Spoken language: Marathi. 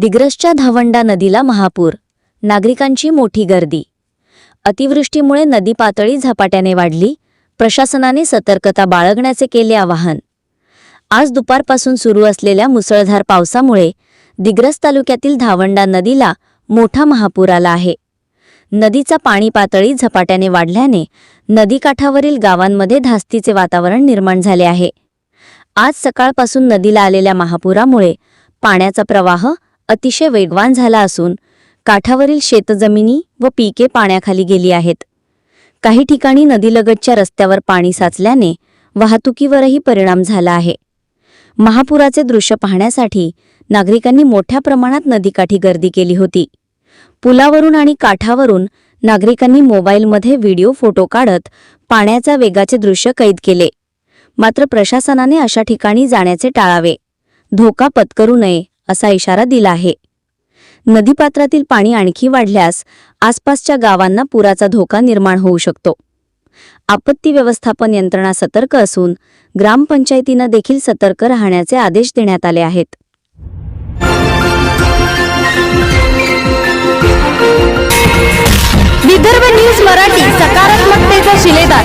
दिग्रसच्या धावंडा नदीला महापूर नागरिकांची मोठी गर्दी. अतिवृष्टीमुळे नदी पातळी झपाट्याने वाढली प्रशासनाने सतर्कता बाळगण्याचे केले आवाहन. आज दुपारपासून सुरू असलेल्या मुसळधार पावसामुळे दिग्रस तालुक्यातील धावंडा नदीला मोठा महापूर आला आहे. नदीचा पाणी पातळी झपाट्याने वाढल्याने नदीकाठावरील गावांमध्ये धास्तीचे वातावरण निर्माण झाले आहे. आज सकाळपासून नदीला आलेल्या महापुरामुळे पाण्याचा प्रवाह अतिशय वेगवान झाला असून काठावरील शेतजमिनी व पिके पाण्याखाली गेली आहेत. काही ठिकाणी नदीलगतच्या रस्त्यावर पाणी साचल्याने वाहतुकीवरही परिणाम झाला आहे. महापुराचे दृश्य पाहण्यासाठी नागरिकांनी मोठ्या प्रमाणात नदीकाठी गर्दी केली होती. पुलावरून आणि काठावरून नागरिकांनी मोबाईलमध्ये व्हिडिओ फोटो काढत पाण्याच्या वेगाचे दृश्य कैद केले. मात्र प्रशासनाने अशा ठिकाणी जाण्याचे टाळावे. धोका पत्करू नये. असा इशारा दिला आहे. नदीपात्रातील पाणी आणखी वाढल्यास आसपासच्या गावांना पुराचा धोका निर्माण होऊ शकतो. आपत्ती व्यवस्थापन यंत्रणा सतर्क असून ग्रामपंचायतींना देखील सतर्क राहण्याचे आदेश देण्यात आले आहेत. विदर्भ न्यूज मराठी सकारात्मकतेचा शिलेदार.